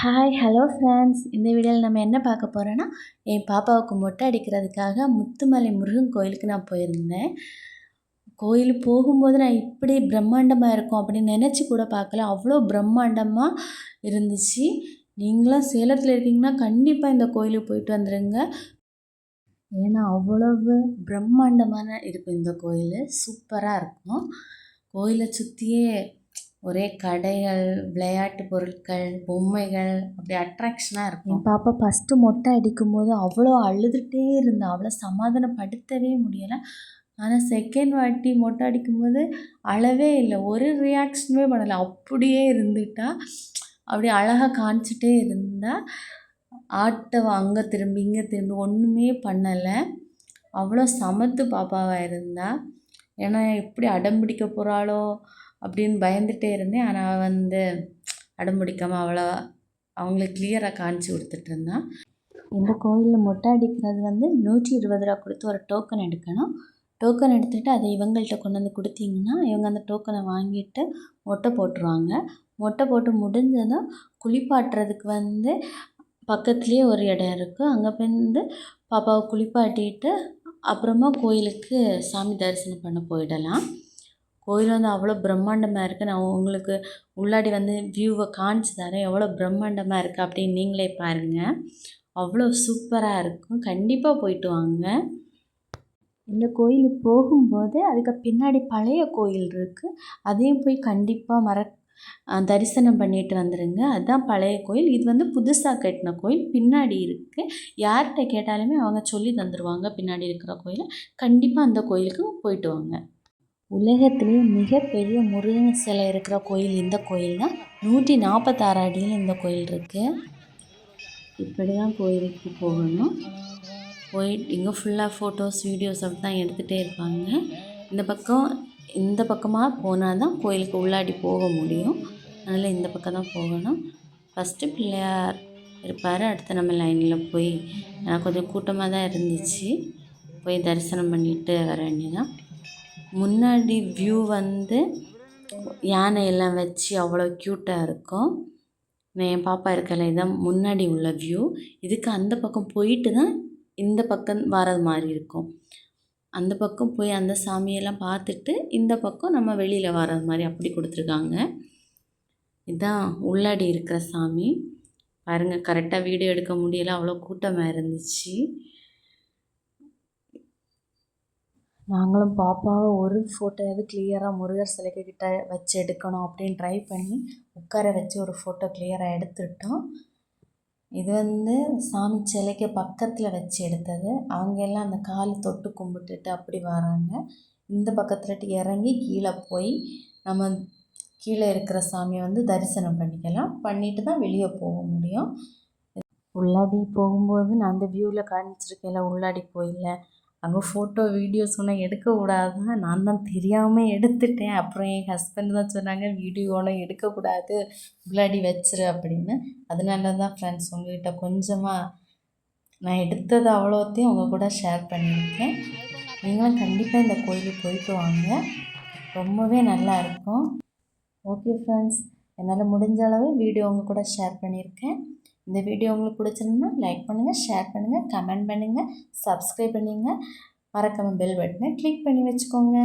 Hi hello friends இந்த வீடியோவில் நம்ம என்ன பார்க்க போகிறோன்னா என் பாப்பாவுக்கு மொட்டை அடிக்கிறதுக்காக முத்துமலை முருகன் கோயிலுக்கு நான் போயிருந்தேன். கோயில் போகும்போது நான் இப்படி பிரம்மாண்டமாக இருக்கும் அப்படின்னு நினச்சி கூட பார்க்கல. அவ்வளோ பிரம்மாண்டமாக இருந்துச்சு. நீங்களாம் சேலத்தில் இருக்கீங்கன்னா கண்டிப்பாக இந்த கோயிலுக்கு போயிட்டு வந்துடுங்க ஏன்னா அவ்வளவு பிரம்மாண்டமான இருக்கும் இந்த கோயில். சூப்பராக இருக்கும். கோயிலை சுற்றியே ஒரே கடைகள் விளையாட்டு பொருட்கள் பொம்மைகள் அப்படி அட்ராக்ஷனாக இருக்கும். என் பாப்பா ஃபஸ்ட்டு மொட்டை அடிக்கும்போது அவ்வளோ அழுதுகிட்டே இருந்தா அவ்வளோ சமாதானப்படுத்தவே முடியலை. ஆனால் செகண்ட் வாட்டி மொட்டை அடிக்கும்போது அழவே இல்லை. ஒரு ரியாக்ஷனுமே பண்ணலை. அப்படியே இருந்துட்டா. அப்படியே அழகாக காமிச்சிட்டே இருந்தால் ஆட்டை அங்கே திரும்பி இங்கே திரும்பி ஒன்றுமே பண்ணலை. அவ்வளோ சமத்து பாப்பாவாக இருந்தா. ஏன்னா எப்படி அடம் பிடிக்க போகிறாளோ அப்படின்னு பயந்துகிட்டே இருந்தேன். ஆனால் வந்து அடம் பிடிக்காமல் அவ்வளோ அவங்களுக்கு கிளியராக காமிச்சு கொடுத்துட்ருந்தான் இந்த கோயிலில் மொட்டை அடிக்கிறது வந்து நூற்றி இருபது ரூபா கொடுத்து ஒரு டோக்கன் எடுக்கணும். டோக்கன் எடுத்துகிட்டு அதை இவங்கள்ட்ட கொண்டு வந்து கொடுத்தீங்கன்னா இவங்க அந்த டோக்கனை வாங்கிட்டு மொட்டை போட்டுருவாங்க. மொட்டை போட்டு முடிஞ்சதும் குளிப்பாட்டுறதுக்கு வந்து பக்கத்துலேயே ஒரு இடம் இருக்குது அங்கே போய் வந்து பாப்பாவை குளிப்பாட்டிட்டு அப்புறமா கோயிலுக்கு சாமி தரிசனம் பண்ண போயிடலாம். கோயில் வந்து அவ்வளோ பிரம்மாண்டமாக இருக்குது நான் உங்களுக்கு உள்ளாடி வந்து வியூவை காமிச்சு தரேன். எவ்வளோ பிரம்மாண்டமாக இருக்குது அப்படின்னு நீங்களே பாருங்கள் அவ்வளோ சூப்பராக இருக்கும். கண்டிப்பாக போயிட்டு வாங்க. இந்த கோயிலுக்கு போகும்போது அதுக்கு பின்னாடி பழைய கோயில் இருக்குது அதையும் போய் கண்டிப்பாக மற தரிசனம் பண்ணிட்டு வந்துடுங்க அதுதான் பழைய கோயில். இது வந்து புதுசாக கட்டின கோயில். பின்னாடி இருக்குது யார்கிட்ட கேட்டாலுமே அவங்க சொல்லி தந்துடுவாங்க பின்னாடி இருக்கிற கோயிலை. கண்டிப்பாக அந்த கோயிலுக்கு போயிட்டு வாங்க. உலகத்திலேயே மிகப்பெரிய முருகன் சிலை இருக்கிற கோயில் இந்த கோயில் தான் நூற்றி நாற்பத்தாறு அடியில் இந்த கோயில் இருக்குது இப்படி தான் கோயிலுக்கு போகணும். போயிட்டு இங்கே ஃபுல்லாக ஃபோட்டோஸ் வீடியோஸ் அப்படி தான் எடுத்துகிட்டே இருப்பாங்க. இந்த பக்கம் இந்த பக்கமாக போனால் தான் கோயிலுக்கு உள்ளாடி போக முடியும். அதனால் இந்த பக்கம் தான் போகணும். ஃபஸ்ட்டு பிள்ளையார் இருப்பார் அடுத்து நம்ம லைனில் போய் கொஞ்சம் கூட்டமாக தான் இருந்துச்சு. போய் தரிசனம் பண்ணிவிட்டு வர வேண்டியதான் முன்னாடி வியூ வந்து யானை எல்லாம் வச்சு அவ்வளோ க்யூட்டாக இருக்கும். என் பாப்பா இருக்கல இதுதான் முன்னாடி உள்ள வியூ இதுக்கு அந்த பக்கம் போயிட்டு தான் இந்த பக்கம் வர்றது மாதிரி இருக்கும். அந்த பக்கம் போய் அந்த சாமியெல்லாம் பார்த்துட்டு இந்த பக்கம் நம்ம வெளியில் வர்றது மாதிரி அப்படி கொடுத்துருக்காங்க. இதுதான் உள்ளாடி இருக்கிற சாமி. பாருங்கள் கரெக்டாக வீடியோ எடுக்க முடியல அவ்வளோ கூட்டமாக இருந்துச்சு. நாங்களும் பாப்பாவை ஒரு ஃபோட்டோயாவது கிளியராக முருகர் சிலைக்கு கிட்ட வச்சு எடுக்கணும் அப்படின்னு ட்ரை பண்ணி உட்கார வச்சு ஒரு ஃபோட்டோ கிளியராக எடுத்துட்டோம். இது வந்து சாமி சிலைக்கு பக்கத்தில் வச்சு எடுத்தது. அவங்க எல்லாம் அந்த கால் தொட்டு கும்பிட்டுட்டு அப்படி வராங்க. இந்த பக்கத்தில் இறங்கி கீழே போய் நம்ம கீழே இருக்கிற சாமியை வந்து தரிசனம் பண்ணிக்கலாம். பண்ணிட்டு தான் வெளியே போக முடியும். உள்ளாடி போகும்போது நான் அந்த வியூவில் காமிச்சிருக்கேன்ல உள்ளாடி போயில அங்கே ஃபோட்டோ வீடியோஸ் ஒன்றும் எடுக்கக்கூடாதுன்னு நான் தான் தெரியாமல் எடுத்துட்டேன். அப்புறம் என் ஹஸ்பண்ட் தான் சொன்னாங்க வீடியோலாம் எடுக்கக்கூடாது முன்னாடி வச்சிரு அப்படின்னு. அதனால தான் ஃப்ரெண்ட்ஸ் உங்கள்கிட்ட கொஞ்சமாக நான் எடுத்தது அவ்வளோத்தையும் உங்கள் கூட ஷேர் பண்ணியிருக்கேன். நீங்களும் கண்டிப்பாக இந்த கோயிலுக்கு போயிட்டு வாங்க. ரொம்பவே நல்லா இருக்கும். ஓகே ஃப்ரெண்ட்ஸ் என்னால் முடிஞ்ச அளவு வீடியோ உங்கள் கூட ஷேர் பண்ணியிருக்கேன். இந்த வீடியோ உங்களுக்கு பிடிச்சிருந்தா லைக் பண்ணுங்கள் ஷேர் பண்ணுங்கள் கமெண்ட் பண்ணுங்கள் சப்ஸ்கிரைப் பண்ணிங்க. மறக்காமல் பெல் பட்டனை கிளிக் பண்ணி வச்சுக்கோங்க.